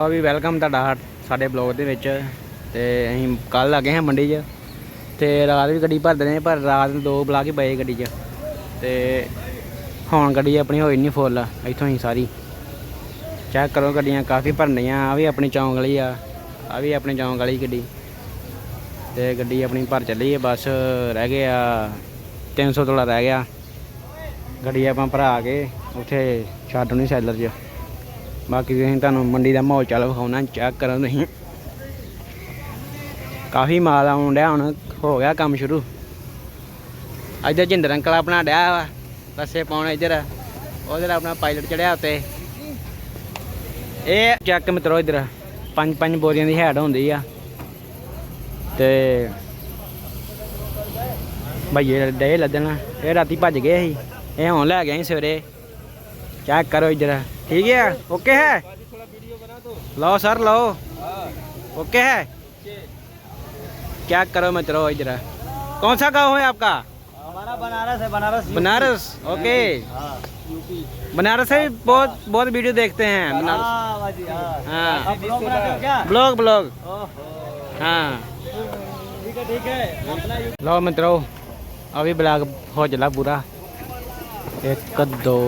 ਆ ਵੀ ਵੈਲਕਮ ਤੁਹਾਡਾ ਸਾਡੇ ਬਲੌਗ ਦੇ ਵਿੱਚ। ਤੇ ਅਸੀਂ ਕੱਲ ਆ ਗਏ ਹਾਂ ਮੰਡੀ 'ਚ। ਤੇ ਰਾਤ ਵੀ ਗੱਡੀ ਭਰਦੇ ਨੇ ਪਰ ਰਾਤ ਨੂੰ ਦੋ ਬੁਲਾ ਕੇ ਪਏ ਗੱਡੀ 'ਚ। ਤੇ ਹੁਣ ਗੱਡੀ ਆਪਣੀ ਹੋਈ ਨਹੀਂ ਫੁੱਲ ਇੱਥੋਂ ਹੀ ਸਾਰੀ। ਚੈੱਕ ਕਰੋ ਗੱਡੀਆਂ, ਕਾਫੀ ਭਰਨੀਆਂ। ਆ ਵੀ ਆਪਣੀ ਚੌਂਕ ਵਾਲੀ ਆ। ਆ ਵੀ ਆਪਣੀ ਚੌਂਕ ਵਾਲੀ ਗੱਡੀ। ਤੇ ਗੱਡੀ ਆਪਣੀ ਭਰ ਚੱਲੀ ਹੈ ਬਸ ਰਹਿ ਗਏ ਆ। 300 ਤੋਲਾ ਰਹਿ ਗਿਆ। ਗੱਡੀ ਆਪਾਂ ਭਰਾ ਕੇ ਉੱਥੇ ਛੱਡ ਨਹੀਂ ਸੈਲਰ 'ਚ। ਬਾਕੀ ਤੁਸੀਂ ਤੁਹਾਨੂੰ ਮੰਡੀ ਦਾ ਮਾਹੌਲ ਚੱਲ ਵਿਖਾਉਣਾ ਚੈੱਕ ਕਰੋ ਤੁਸੀਂ। ਕਾਫੀ ਮਾਲ ਆਉਣ ਡਿਆ ਹੁਣ, ਹੋ ਗਿਆ ਕੰਮ ਸ਼ੁਰੂ। ਇੱਧਰ ਜਿੰਦਰ ਅੰਕਲ ਆਪਣਾ ਡਿਆ ਵਾ, ਬੱਸੇ ਪਾਉਣ ਇੱਧਰ। ਉਧਰ ਆਪਣਾ ਪਾਇਲਟ ਚੜਿਆ ਉੱਤੇ। ਇਹ ਚੈੱਕ ਮਿੱਤਰੋ ਇੱਧਰ, ਪੰਜ ਪੰਜ ਬੋਰੀਆਂ ਦੀ ਹੈਡ ਹੁੰਦੀ ਆ। ਤੇ ਭਈਏ ਡੇ ਲੱਦਣ, ਇਹ ਰਾਤੀ ਭੱਜ ਗਏ ਸੀ। ਇਹ ਹੁਣ ਲੈ ਗਏ ਸੀ ਸਵੇਰੇ। ਚੈੱਕ ਕਰੋ ਇੱਧਰ। ठीक है? ओके है? लो सर लो ओके है? क्या करो मित्रों इधर? कौन सा गाँव है आपका? हमारा बनारस है बनारस बनारस ओके। बनारस से बहुत बहुत वीडियो देखते हैं। हाँ, बनारस। हाँ।, हाँ। ब्लॉग ब्लॉग हाँ ठीक है लो मित्रों अभी ब्लॉग हो चला पूरा। एक दो।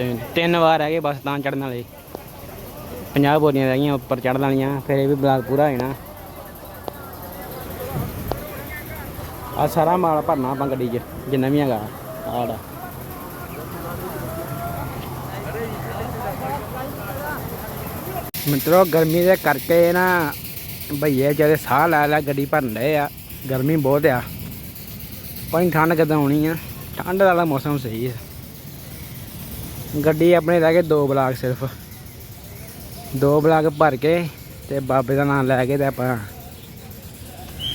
ਪੂਰਾ ਤਿੰਨ ਤਿੰਨ ਵਾਰ ਹੈਗੇ ਬਸ ਤਾਂ ਚੜਨ ਵਾਲੇ। 50 ਬੋਰੀਆਂ ਰਹਿ ਗਈਆਂ ਉੱਪਰ ਚੜਨ ਵਾਲੀਆਂ, ਫਿਰ ਇਹ ਵੀ ਬਲਾਕ ਪੂਰਾ ਹੋ ਜਾਣਾ ਆ ਸਾਰਾ ਮਾਲ ਭਰਨਾ ਆਪਾਂ ਗੱਡੀ 'ਚ, ਜਿੰਨਾ ਵੀ ਹੈਗਾ ਆੜਾ ਮਿੱਤਰੋ, ਗਰਮੀ ਦੇ ਕਰਕੇ ਨਾ ਭਈਏ ਜਿਹੜੇ ਸਾਹ ਲੈ ਲੈ ਗੱਡੀ ਭਰਨ ਡਏ ਆ। ਗਰਮੀ ਬਹੁਤ ਆ। ਪਰ ਠੰਡ ਕਦੋਂ ਆਉਣੀ ਆ? ਠੰਡ ਵਾਲਾ ਮੌਸਮ ਸਹੀ ਹੈ ਗੱਡੀ ਆਪਣੇ ਰਹਿ ਗਏ ਦੋ ਬਲਾਕ ਸਿਰਫ। ਦੋ ਬਲਾਕ ਭਰ ਕੇ ਤੇ ਬਾਬੇ ਦਾ ਨਾਮ ਲੈ ਕੇ ਤੇ ਆਪਾਂ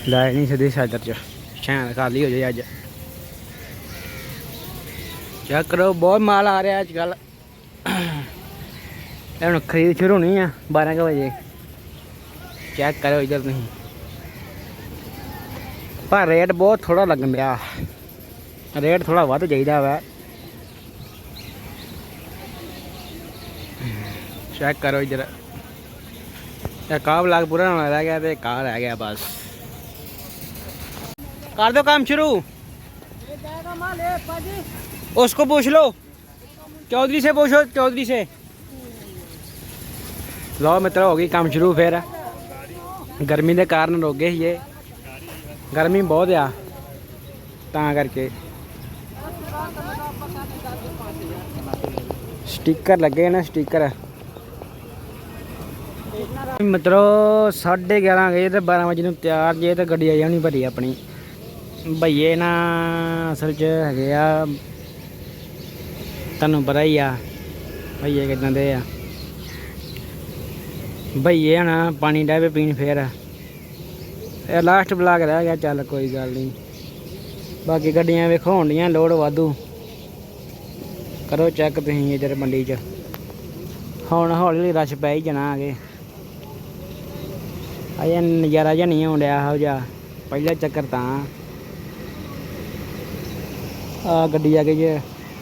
ਲੈ ਨਹੀਂ ਸਿੱਧੀ ਸਾਈਡਰ ਚ। ਸ਼ਾਇਦ ਖਾਲੀ ਹੋ ਜਾਏ ਅੱਜ। ਚੈੱਕ ਕਰੋ ਬਹੁਤ ਮਾਲ ਆ ਰਿਹਾ ਅੱਜ ਕੱਲ ਇਹ ਹੁਣ ਖਰੀਦ ਸ਼ੁਰੂ ਹੋਣੀ ਆ 12 ਕੁ ਵਜੇ। ਚੈੱਕ ਕਰੋ ਇਧਰ ਤੁਸੀਂ ਪਰ ਰੇਟ ਬਹੁਤ ਥੋੜਾ ਲੱਗਣ ਡਿਆ। ਰੇਟ ਥੋੜਾ ਵੱਧ ਚਾਹੀਦਾ ਵਾ। ਚੈੱਕ ਕਰੋ ਇਧਰ ਇਹ ਕਾਬ ਲਾਗ ਪੂਰਾ ਹੋਣਾ ਰਹਿ ਗਿਆ ਤੇ ਕਾਰ ਰਹਿ ਗਿਆ ਬਸ कर दो काम शुरू उसको पूछ लो चौधरी से पूछो चौधरी से लो मित्र हो गई काम शुरू फिर गर्मी के कारण रुक गए ये गर्मी बहुत आ ਤਾਂ ਕਰਕੇ ਸਟicker ਲੱਗੇ ਨਾ ਸਟicker ਮਿੱਤਰੋ 11:30 ਵਜੇ ਤੇ 12 ਵਜੇ ਨੂੰ ਤਿਆਰ ਜੇ ਤੇ ਗੱਡੀ ਆ ਜਾਣੀ ਭਰੀ ਆਪਣੀ। ਭਈਏ ਨਾ ਅਸਲ 'ਚ ਹੈਗੇ ਆ, ਤੁਹਾਨੂੰ ਪਤਾ ਹੀ ਆ ਭਈਏ ਕਿਦਾਂ ਦੇ ਆ। ਭਈਏ ਨਾ ਪਾਣੀ ਡਾਵੇ ਪੀਣ ਫੇਰ। ਇਹ ਲਾਸਟ ਬਲਾਕ ਰਹਿ ਗਿਆ, ਚੱਲ ਕੋਈ ਗੱਲ ਨਹੀਂ ਬਾਕੀ ਗੱਡੀਆਂ ਵੇਖੋ ਹੁੰਦੀਆਂ ਲੋਡ ਵਾਧੂ। ਕਰੋ ਚੈੱਕ ਤੁਸੀਂ ਇਧਰ ਮੰਡੀ 'ਚ। ਹੁਣ ਹੌਲੀ ਹੌਲੀ ਰਸ਼ ਪੈ ਹੀ ਜਾਣਾ ਆਗੇ ਅਜੇ ਨਜ਼ਾਰਾ ਜਿਹਾ ਨਹੀਂ ਆਉਂਦਿਆ ਇਹੋ ਜਿਹਾ। ਪਹਿਲਾ ਚੱਕਰ ਤਾਂ। ਆ ਗੱਡੀ ਆ ਗਈ ਜੇ,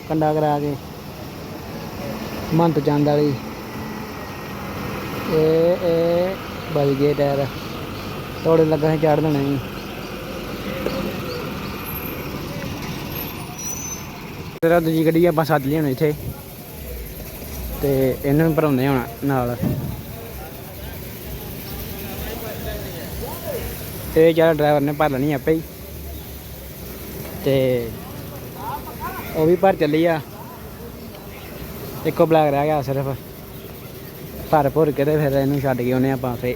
ਕੰਡਾ ਕਰਾ ਕੇ। ਮੰਤ ਚੰਦ ਵਾਲੀ। ਇਹ ਇਹ ਬਲ ਗਏ ਟਾਇਰ। ਤੋੜੇ ਲੱਗਾ ਸੀ, ਚੜ ਦੇਣਾ ਸੀ। ਤੇਰਾ ਦੂਜੀ ਗੱਡੀ ਆਪਾਂ ਸੱਦ ਲਈ ਹੁਣ ਇੱਥੇ। ਤੇ ਇਹਨਾਂ ਨੂੰ ਭਰਾਉਂਦੇ ਹੁਣ ਨਾਲ। ਇਹ ਜਿਹੜਾ ਡਰਾਈਵਰ ਨੇ ਭਰ ਲੈਣੀ ਆਪੇ ਹੀ। ਤੇ ਉਹ ਵੀ ਭਰ ਚੱਲੀ ਆ। ਇੱਕੋ ਬਲੈਕ ਰਹਿ ਗਿਆ ਸਿਰਫ। ਭਰ ਭੁਰ ਕੇ ਤੇ ਫਿਰ ਇਹਨੂੰ ਛੱਡ ਕੇ ਆਉਨੇ ਆਪਾਂ ਫੇ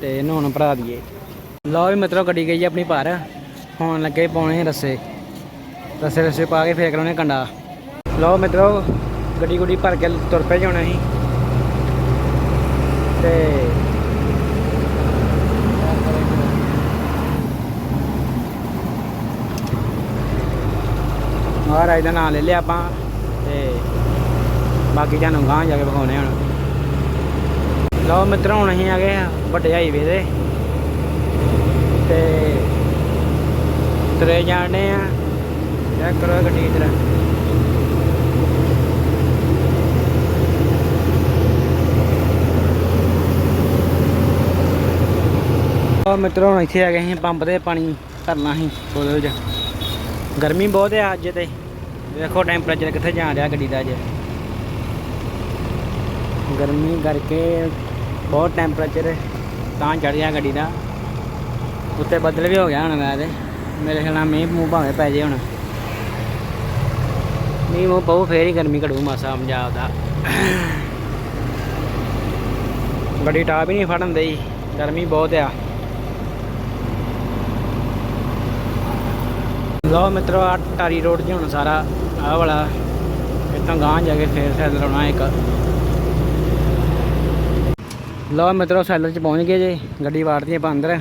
ਤੇ ਇਹਨੂੰ ਹੁਣ ਭਰਾ ਦਈਏ। ਲਓ ਵੀ ਮਤਲਬ ਗੱਡੀ ਗਈ ਆਪਣੀ ਭਰ। ਹੁਣ ਲੱਗੇ ਪਾਉਣੇ ਰਸੇ। ਰਸੇ ਰਸੇ ਪਾ ਕੇ ਫੇਰ ਕਰਾਉਣੇ ਕੰਡਾ। ਲਓ ਮਤਲਬ ਗੱਡੀ ਗੁੱਡੀ ਭਰ ਕੇ ਤੁਰ ਪਏ ਜਾਣਾ ਸੀ ਤੇ ਮਹਾਰਾਜ ਦਾ ਨਾਮ ਲੈ ਲਿਆ ਆਪਾਂ ਤੇ ਬਾਕੀ ਤੁਹਾਨੂੰ ਗਾਂ ਜਾ ਕੇ ਵਿਖਾਉਣੇ ਹੁਣ। ਲਓ ਮਿੱਤਰ, ਹੁਣ ਅਸੀਂ ਆ ਗਏ ਵੱਡੇ ਹਾਈਵੇ ਤੇ ਤੇ ਤਰੇ ਜਾਣੇ ਆ। ਚੈੱਕ ਕਰੋ ਗੱਡੀ ਇਧਰ। ਆ ਮਿੱਤਰ, ਹੁਣ ਇੱਥੇ ਆ ਗਏ ਅਸੀਂ, ਪੰਪ ਤੇ ਪਾਣੀ ਭਰਨਾ ਸੀ ਉਹਦੇ ਵਿੱਚ। ਗਰਮੀ ਬਹੁਤ ਹੈ ਅੱਜ ਤੇ। ਵੇਖੋ ਟੈਂਪਰੇਚਰ ਕਿੱਥੇ ਜਾ ਰਿਹਾ ਗੱਡੀ ਦਾ ਅੱਜ। ਗਰਮੀ ਕਰਕੇ ਬਹੁਤ ਟੈਂਪਰੇਚਰ ਤਾਂ ਚੜ ਗਿਆ ਗੱਡੀ ਦਾ। ਉੱਤੇ ਬੱਦਲ ਵੀ ਹੋ ਗਿਆ ਹੁਣ ਮੈਂ ਤੇ ਮੇਰੇ ਖਿਆਲ ਨਾਲ ਮੀਂਹ ਮੂੰਹ ਭਾਵੇਂ ਪੈ ਜੇ ਹੁਣ। ਮੀਂਹ ਮੂੰਹ ਪਊ, ਫੇਰ ਹੀ ਗਰਮੀ ਘੜੂ ਮਾਸਾ ਪੰਜਾਬ ਦਾ। ਗੱਡੀ ਟਾਪ ਹੀ ਨਹੀਂ ਫੜਨ ਦੇਈ। ਗਰਮੀ ਬਹੁਤ ਆ। ਲਓ ਮਿੱਤਰੋ ਆ ਟਾਰੀ ਰੋਡ 'ਤੇ ਹੁਣ ਸਾਰਾ, ਆਹ ਵਾਲਾ, ਇੱਥੋਂ ਗਾਂਹ ਜਾ ਕੇ ਫੇਰ ਸੈਲਰ ਆਉਣਾ ਇੱਕ। ਲਓ ਮਿੱਤਰੋ ਸੈਲਰ 'ਚ ਪਹੁੰਚ ਗਏ ਜੇ, ਗੱਡੀ ਵਾੜਦੀ ਆਪਾਂ ਅੰਦਰ।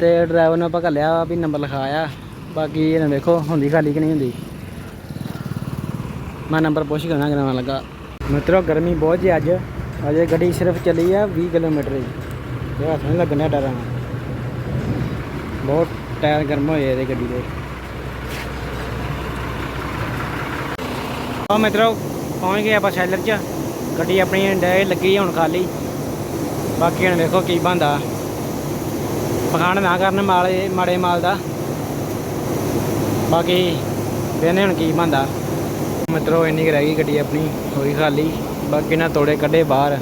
ਤੇ ਡਰਾਈਵਰ ਨੂੰ ਆਪਾਂ ਘੱਲਿਆ ਵੀ ਨੰਬਰ ਲਿਖਾਇਆ। ਬਾਕੀ ਇਹਨਾਂ ਵੇਖੋ, ਹੁੰਦੀ ਖਾਲੀ ਕਿ ਨਹੀਂ ਹੁੰਦੀ। ਮੈਂ ਨੰਬਰ ਪੁੱਛ ਕੇ ਕਰਾਉਣ ਲੱਗਾ। ਮਿੱਤਰੋ, ਗਰਮੀ ਬਹੁਤ ਜੀ ਅੱਜ। ਅਜੇ ਗੱਡੀ ਸਿਰਫ ਚੱਲੀ ਆ 20 ਕਿਲੋਮੀਟਰ ਜੀ ਇਹ ਹੱਥ ਨਹੀਂ ਲੱਗਣਾ ਡਰਾਂ ਬਹੁਤ ਟਾਇਰ ਗਰਮ ਹੋਏ ਇਹਦੇ ਗੱਡੀ ਦੇ। ਆ ਮਿੱਤਰੋ, ਪਹੁੰਚ ਗਏ ਆਪਾਂ ਸ਼ੈਲਰ 'ਚ। ਗੱਡੀ ਆਪਣੀ ਡੈ ਲੱਗੀ ਹੁਣ ਖਾਲੀ। ਬਾਕੀ ਹੁਣ ਵੇਖੋ ਕੀ ਬੰਦਾ ਪਖਾਣ ਨਾ ਕਰਨ ਮਾਲੇ, ਮਾੜੇ ਮਾਲ ਦਾ। ਬਾਕੀ ਵੇਨੇ ਹੁਣ ਕੀ ਬੰਦਾ ਮਿੱਤਰੋ, ਇੰਨੀ ਕੁ ਰਹਿ ਗਈ ਗੱਡੀ ਆਪਣੀ ਹੋਈ ਖਾਲੀ। ਬਾਕੀ ਨਾ ਤੋੜੇ ਕੱਢੇ ਬਾਹਰ।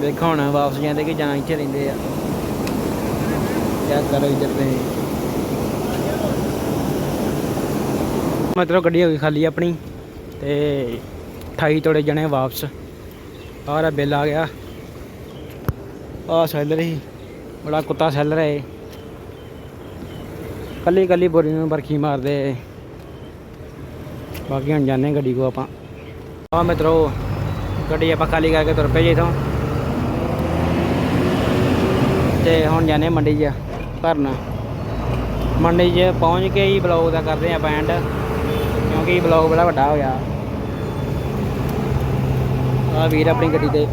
ਵੇਖੋ ਹੁਣ ਵਾਪਸ ਜਾਂਦੇ ਕਿ ਜਾਂ ਇੱਥੇ ਰਹਿੰਦੇ ਆ। ਕਿਆ ਕਰੋ ਇੱਧਰ ਤੇ। ਮਤਲਬ ਗੱਡੀ ਹੋ ਗਈ ਖਾਲੀ ਆਪਣੀ। ਤੇ 28 ਤੋੜੇ ਜਣੇ ਵਾਪਸ। ਆਰਾ ਬਿੱਲ ਆ ਗਿਆ। ਆਹ ਸੈਲਰ ਹੀ ਬੜਾ ਕੁੱਤਾ ਸੈਲਰ ਹੈ ਇਹ। ਕੱਲੀ ਕੱਲੀ ਬੋਰੀ ਨੂੰ ਬਰਖੀ ਮਾਰਦੇ ਬਾਕੀ ਹੁਣ ਜਾਣੇ ਗੱਡੀ ਕੋ ਆਪਾਂ। ਆ ਮਿੱਤਰੋ, ਗੱਡੀ ਆਪਾਂ ਖਾਲੀ ਕਰਕੇ ਤੁਰ ਪਏ ਜੀ ਇਥੋਂ। ਤੇ ਹੁਣ ਜਾਣੇ ਮੰਡੀ 'ਚ ਭਰਨ ਮੰਡੀ 'ਚ ਪਹੁੰਚ ਕੇ ਹੀ ਬਲੌਗ ਦਾ ਕਰਦੇ ਆਪਾਂ ਐਂਡ ਕਿਉਂਕਿ ਬਲੌਗ ਬੜਾ ਵੱਡਾ ਹੋ ਗਿਆ। ਆ ਵੀਰ ਆਪਣੀ ਗੱਡੀ ਤੇ।